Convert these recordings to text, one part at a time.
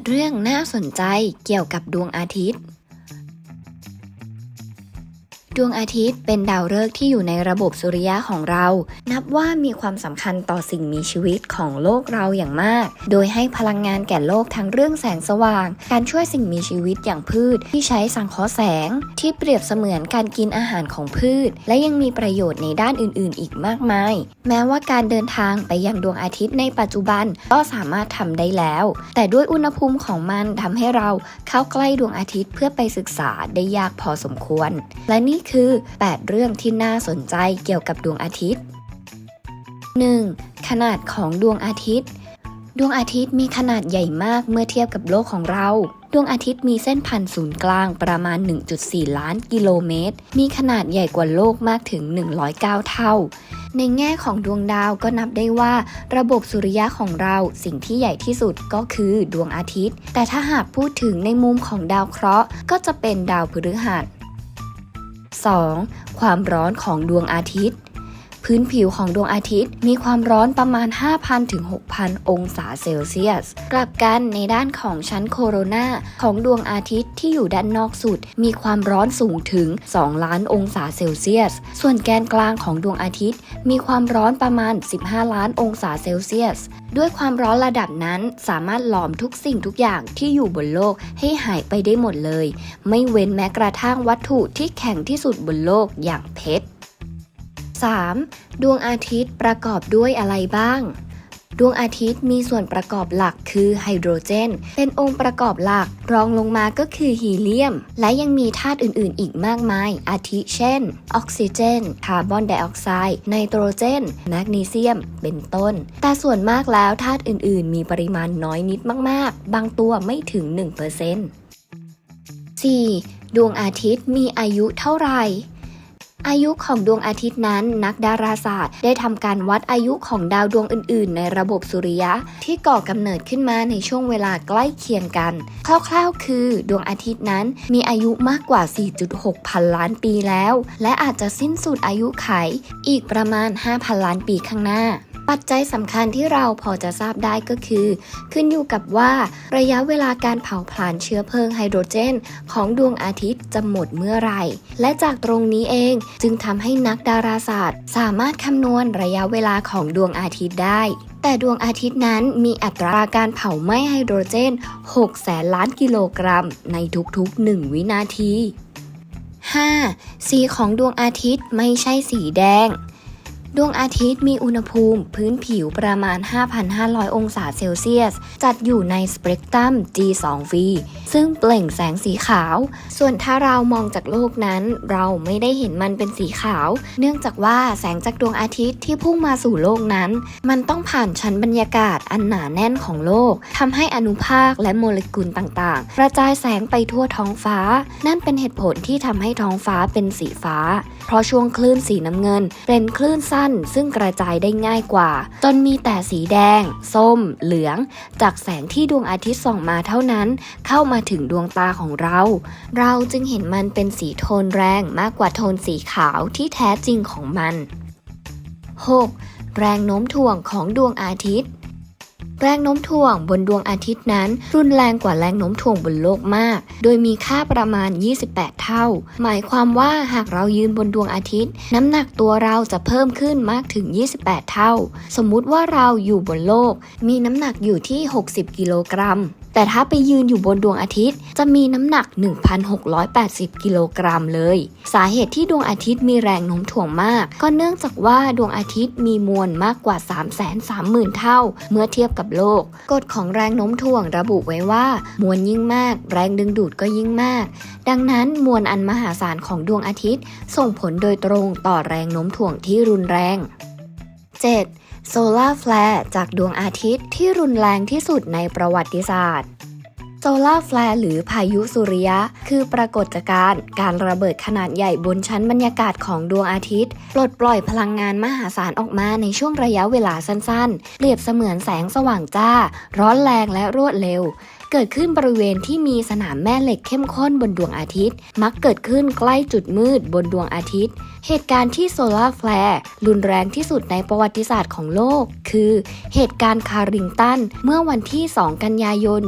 ดเรื่องน่าสนใจเกี่ยวกับดวงอาทิตย์ ดวงอาทิตย์เป็นดาวฤกษ์ที่อยู่ในระบบสุริยะของเรา นับว่ามีความสำคัญต่อสิ่งมีชีวิตของโลกเราอย่างมาก โดยให้พลังงานแก่โลกทั้งเรื่องแสงสว่าง การช่วยสิ่งมีชีวิตอย่างพืชที่ใช้สังเคราะห์แสง ที่เปรียบเสมือนการกินอาหารของพืช และยังมีประโยชน์ในด้านอื่น ๆ อีกมากมาย แม้ว่าการเดินทางไปยังดวงอาทิตย์ในปัจจุบันก็สามารถทำได้แล้ว แต่ด้วยอุณหภูมิของมันทำให้เราเข้าใกล้ดวงอาทิตย์เพื่อไปศึกษาได้ยากพอสมควร และนี่คือ 8 เรื่องที่น่าสนใจเกี่ยวกับดวงอาทิตย์ 1. ขนาดของดวงอาทิตย์ ดวงอาทิตย์มีขนาดใหญ่มากเมื่อเทียบกับโลกของเรา ดวงอาทิตย์มีเส้นผ่านศูนย์กลางประมาณ 1.4 ล้านกิโลเมตร มีขนาดใหญ่กว่าโลกมากถึง 109 เท่าในแง่ของดวงดาวก็นับได้ว่า ระบบสุริยะของเราสิ่งที่ใหญ่ที่สุดก็คือดวงอาทิตย์ แต่ถ้าหากพูดถึงในมุมของดาวเคราะห์ ก็จะเป็นดาวพฤหัส 2. ความร้อนของดวงอาทิตย์ พื้นผิวของดวงอาทิตย์ มีความร้อนประมาณ 5,000 ถึง 6,000 องศาเซลเซียส กลับกันในด้านของชั้นโคโรนาของดวงอาทิตย์ที่อยู่ด้านนอกสุด มีความร้อนสูงถึง 2 ล้านองศาเซลเซียส ส่วนแกนกลางของดวงอาทิตย์ มีความร้อนประมาณ 15 ล้านองศาเซลเซียส ด้วยความร้อนระดับนั้นสามารถหลอมทุกสิ่งทุกอย่างที่อยู่บนโลกให้หายไปได้หมดเลย ไม่เว้นแม้กระทั่งวัตถุที่แข็งที่สุดบนโลกอย่างเพชร 3. ดวงอาทิตย์ประกอบด้วยอะไรบ้าง ดวงอาทิตย์มีส่วนประกอบหลักคือไฮโดรเจน เป็นองค์ประกอบหลัก รองลงมาก็คือฮีเลียม และยังมีธาตุอื่นๆ อีกมากมาย อาทิเช่น ออกซิเจน คาร์บอนไดออกไซด์ ไนโตรเจน แมกนีเซียม เป็นต้น แต่ส่วนมากแล้วธาตุอื่นๆ มีปริมาณน้อยนิดมากๆ บางตัวไม่ถึง 1% 4. ดวงอาทิตย์มีอายุเท่าไหร่ อายุของดวงอาทิตย์นั้น นักดาราศาสตร์ ได้ทำการวัดอายุของดาวดวงอื่น ๆ ในระบบสุริยะ ที่ก่อกำเนิดขึ้นมาในช่วงเวลาใกล้เคียงกัน คร่าวๆ คือดวงอาทิตย์นั้นมีอายุมากกว่า 4.6 พันล้านปีแล้ว และอาจจะสิ้นสุดอายุไข อีกประมาณ 5,000 ล้านปีข้างหน้า ปัจจัยสำคัญที่เราพอจะทราบได้ก็คือ ขึ้นอยู่กับว่าระยะเวลาการเผาผลาญเชื้อเพลิงไฮโดรเจน ของดวงอาทิตย์จะหมดเมื่อไหร่ และจากตรงนี้เองจึงทำให้นักดาราศาสตร์ สามารถคำนวณระยะเวลาของดวงอาทิตย์ได้แต่ดวงอาทิตย์นั้นมีอัตราการเผาไหม้ไฮโดรเจน 6 แสนล้านกิโลกรัม ในทุกๆ 1 วินาที 5. สีของดวงอาทิตย์ไม่ใช่สีแดง ดวงอาทิตย์มีอุณหภูมิพื้นผิวประมาณ 5,500 องศาเซลเซียส จัดอยู่ในสเปกตรัม G2V ซึ่งเปล่งแสงสีขาว ส่วนถ้าเรามองจากโลกนั้น เราไม่ได้เห็นมันเป็นสีขาว เนื่องจากว่าแสงจากดวงอาทิตย์ที่พุ่งมาสู่โลกนั้น มันต้องผ่านชั้นบรรยากาศอันหนาแน่นของโลกทำให้อนุภาคและโมเลกุลต่างๆ กระจายแสงไปทั่วท้องฟ้า นั่นเป็นเหตุผลที่ทำให้ท้องฟ้าเป็นสีฟ้า เพราะช่วงคลื่นสีน้ำเงิน เป็นคลื่นสั้นซึ่งกระจายได้ง่ายกว่า จนมีแต่สีแดง ส้ม เหลือง จากแสงที่ดวงอาทิตย์ส่องมาเท่านั้น เข้ามาถึงดวงตาของเรา เราจึงเห็นมันเป็นสีโทนแรงมากกว่าโทนสีขาวที่แท้จริงของมัน 6. แรงโน้มถ่วงของดวงอาทิตย์ แรงโน้มถ่วงบนดวงอาทิตย์นั้น รุนแรงกว่าแรงโน้มถ่วงบนโลกมาก โดยมีค่าประมาณ 28 เท่า หมายความว่าหากเรายืนบนดวงอาทิตย์ น้ำหนักตัวเราจะเพิ่มขึ้นมากถึง 28 เท่า สมมุติว่าเราอยู่บนโลก มีน้ำหนักอยู่ที่ 60 กิโลกรัม แต่ถ้าไปยืนอยู่บนดวงอาทิตย์ จะมีน้ำหนัก 1,680 กิโลกรัมเลย สาเหตุที่ดวงอาทิตย์มีแรงโน้มถ่วงมาก ก็เนื่องจากว่าดวงอาทิตย์มีมวลมากกว่า 330,000 เท่า เมื่อเทียบกับโลก กฎของแรงโน้มถ่วงระบุไว้ว่า มวลยิ่งมาก แรงดึงดูดก็ยิ่งมาก ดังนั้นมวลอันมหาศาลของดวงอาทิตย์ ส่งผลโดยตรงต่อแรงโน้มถ่วงที่รุนแรง 7. โซลาร์แฟลร์จากดวงอาทิตย์ที่รุนแรงที่สุดในประวัติศาสตร์โซลาร์แฟลร์หรือพายุสุริยะ คือปรากฏการณ์การระเบิดขนาดใหญ่บนชั้นบรรยากาศของดวงอาทิตย์ปลดปล่อยพลังงานมหาศาลออกมาในช่วงระยะเวลาสั้นๆ เปรียบเสมือนแสงสว่างจ้า ร้อนแรงและรวดเร็ว เกิดขึ้นบริเวณที่มีสนามแม่เหล็กเข้มข้นบนดวงอาทิตย์ มักเกิดขึ้นใกล้จุดมืดบนดวงอาทิตย์ เหตุการณ์ที่โซลาร์แฟร์รุนแรงที่สุดในประวัติศาสตร์ของโลก คือ เหตุการณ์คาริงตัน เมื่อวันที่ 2 กันยายน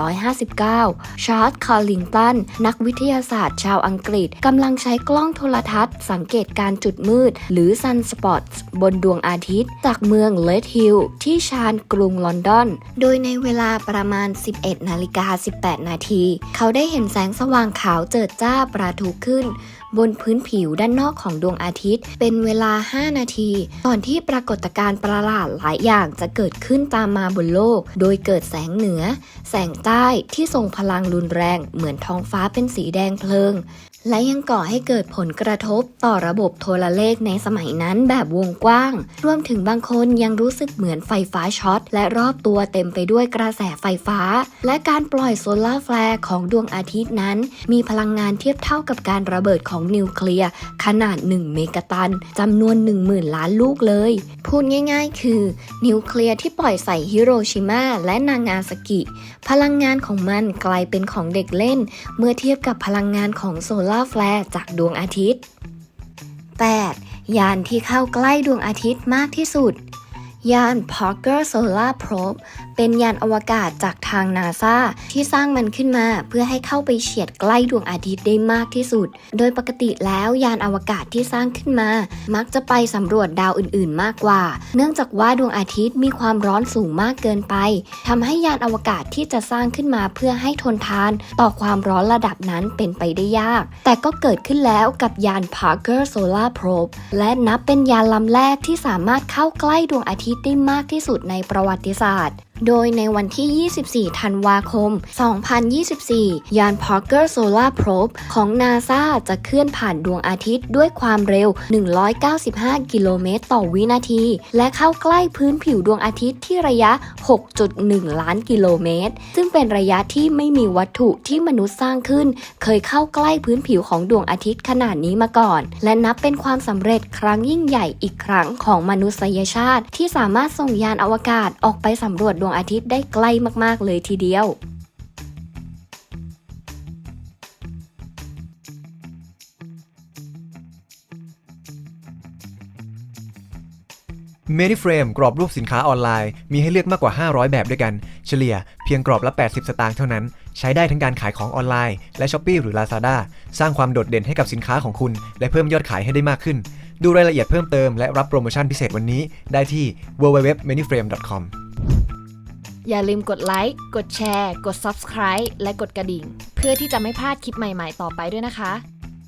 1859 ชาร์ลส์คาริงตัน นักวิทยาศาสตร์ชาวอังกฤษกำลังใช้กล้องโทรทัศน์ สังเกตการจุดมืด หรือ sunspots บนดวงอาทิตย์ จากเมืองเลดฮิลที่ชานกรุงลอนดอน โดยในเวลาประมาณ10 11นาฬิกา18 นาที เขาได้เห็นแสงสว่างขาวเจิดจ้าปราทุขึ้น บนพื้นผิวด้านนอกของดวงอาทิตย์ เป็นเวลา 5 นาที ก่อนที่ปรากฏการณ์ประหลาดหลายอย่างจะเกิดขึ้นตามมาบนโลก โดยเกิดแสงเหนือ แสงใต้ที่ทรงพลังรุนแรง เหมือนท้องฟ้าเป็นสีแดงเพลิง และยังก่อให้เกิดผลกระทบต่อระบบโทรเลขในสมัยนั้นแบบวงกว้าง รวมถึงบางคนยังรู้สึกเหมือนไฟฟ้าช็อต และรอบตัวเต็มไปด้วยกระแสไฟฟ้า และการปล่อยโซลาร์แฟลร์ของดวงอาทิตย์นั้น มีพลังงานเทียบเท่ากับการระเบิดของนิวเคลียร์ขนาด 1 เมกะตันจำนวน 10,000 ล้านลูกเลย พูดง่ายๆ คือ นิวเคลียร์ที่ปล่อยใส่ฮิโรชิมาและนางาซากิ พลังงานของมันกลายเป็นของเด็กเล่น เมื่อเทียบกับพลังงานของโซลาาแฟลร์จากดวงอาทิตย์ 8. ยานที่เข้าใกล้ดวงอาทิตย์มากที่สุด ยาน Parker Solar Probe เป็นยานอวกาศจากทางนาซาที่สร้างมันขึ้นมาเพื่อให้เข้าไปเฉียดใกล้ดวงอาทิตย์ได้มากที่สุด โดยปกติแล้วยานอวกาศที่สร้างขึ้นมา มักจะไปสำรวจดาวอื่นๆ มากกว่า เนื่องจากว่าดวงอาทิตย์มีความร้อนสูงมากเกินไปทำให้ยานอวกาศที่จะสร้างขึ้นมาเพื่อให้ทนทาน ต่อความร้อนระดับนั้นเป็นไปได้ยาก แต่ก็เกิดขึ้นแล้วกับยาน Parker Solar Probe และนับเป็นยานลำแรกที่สามารถเข้าใกล้ดวงอาทิตย์ได้มากที่สุดในประวัติศาสตร์ โดยในวันที่ 24 ธันวาคม 2024 ยาน Parker Solar Probe ของ NASA จะเคลื่อนผ่านดวงอาทิตย์ด้วยความเร็ว 195 กิโลเมตรต่อวินาที และเข้าใกล้พื้นผิวดวงอาทิตย์ที่ระยะ 6.1 ล้านกิโลเมตร ซึ่งเป็นระยะที่ไม่มีวัตถุที่มนุษย์สร้างขึ้น เคยเข้าใกล้พื้นผิวของดวงอาทิตย์ขนาดนี้มาก่อน และนับเป็นความสำเร็จครั้งยิ่งใหญ่อีกครั้งของมนุษยชาติ ที่สามารถส่งยานอวกาศออกไปสำรวจดวงอาทิตย์ได้ใกล้มากๆเลยทีเดียว m e d i f r a m e กรอบรูปสินค้าออนไลน์มีให้เลือกมากกว่า 500 แบบด้วยกัน เฉลี่ยเพียงกรอบละ 80 สตางค์เท่านั้น ใช้ได้ทั้งการขายของออนไลน์และ s h อ p e e หรือ Lazada สร้างความโดดเด่นให้กับสินค้าของคุณ และเพิ่มยอดขายให้ได้มากขึ้น ดูรายละเอียดเพิ่มเติมและรับโปรโมชั่นพิเศษวันนี้ได้ที่ www.maniframe.com อย่าลืมกดไลค์ กดแชร์ กด Subscribe และกดกระดิ่ง เพื่อที่จะไม่พลาดคลิปใหม่ๆ ต่อไปด้วยนะคะ